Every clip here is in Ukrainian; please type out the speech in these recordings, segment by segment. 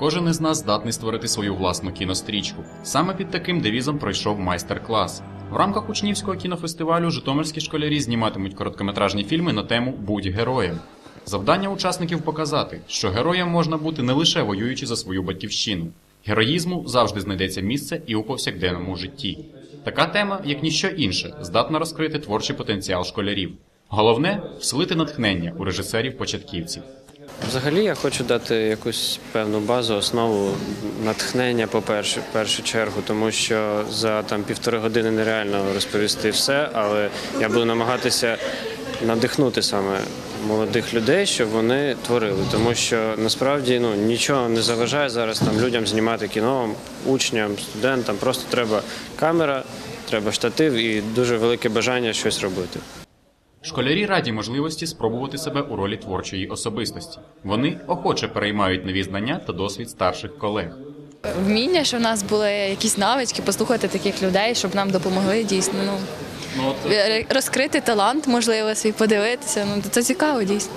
кожен із нас здатний створити свою власну кінострічку. Саме під таким девізом пройшов майстер-клас. В рамках учнівського кінофестивалю житомирські школярі зніматимуть короткометражні фільми на тему Будь героєм. Завдання учасників показати, що героєм можна бути не лише воюючи за свою батьківщину. Героїзму завжди знайдеться місце і у повсякденному житті. Така тема, як ніщо інше, здатна розкрити творчий потенціал школярів. Головне вселити натхнення у режисерів-початківців. Взагалі я хочу дати якусь певну базу, основу натхнення по першу, першу чергу, тому що за там півтори години нереально розповісти все, але я буду намагатися надихнути саме молодих людей, щоб вони творили, тому що насправді ну нічого не заважає зараз там людям знімати кіно, учням, студентам. Просто треба камера, треба штатив і дуже велике бажання щось робити. Школярі раді можливості спробувати себе у ролі творчої особистості. Вони охоче переймають нові знання та досвід старших колег. вміння, що в нас були якісь навички, послухати таких людей, щоб нам допомогли дійсно. Ну Ну, е, розкрити талант, можливо, свій подивитися. Ну це цікаво дійсно.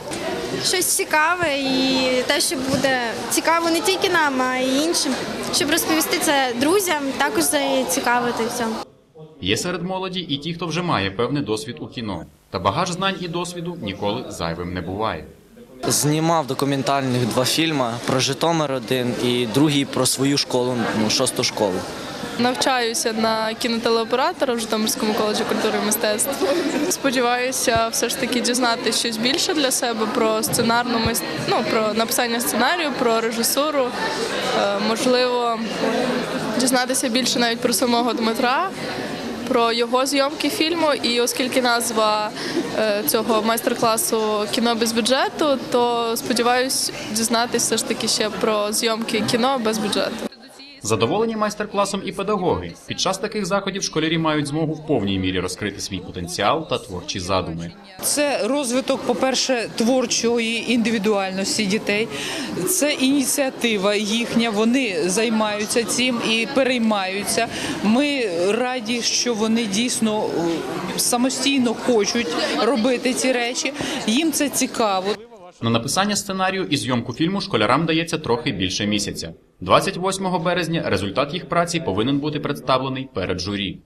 щось цікаве і те, що буде цікаво не тільки нам, а й іншим. Щоб розповісти це друзям, також зацікавити все. Є серед молоді і ті, хто вже має певний досвід у кіно. Та багаж знань і досвіду ніколи зайвим не буває. Знімав документальних два фільми про Житомир один і другий про свою школу, ну, шосту школу. Навчаюся на кінотелеоператора в Житомирському коледжі культури і мистецтв. Сподіваюся, все ж таки дізнати щось більше для себе про сценарну ну, про написання сценарію, про режисуру. Е, Можливо, дізнатися більше навіть про самого Дмитра. Про його зйомки фільму, і оскільки назва е, цього майстер-класу кіно без бюджету, то сподіваюся дізнатися все ж таки ще про зйомки кіно без бюджету. Задоволені майстер-класом і педагоги. Під час таких заходів школярі мають змогу в повній мірі розкрити свій потенціал та творчі задуми. Це розвиток, по-перше, творчої індивідуальності дітей. Це ініціатива їхня. Вони займаються цим і переймаються. Ми раді, що вони дійсно е, самостійно хочуть робити ці речі. Їм це цікаво. На написання сценарію і зйомку фільму школярам дається трохи більше місяця. 28 березня результат їх праці повинен бути представлений перед журі.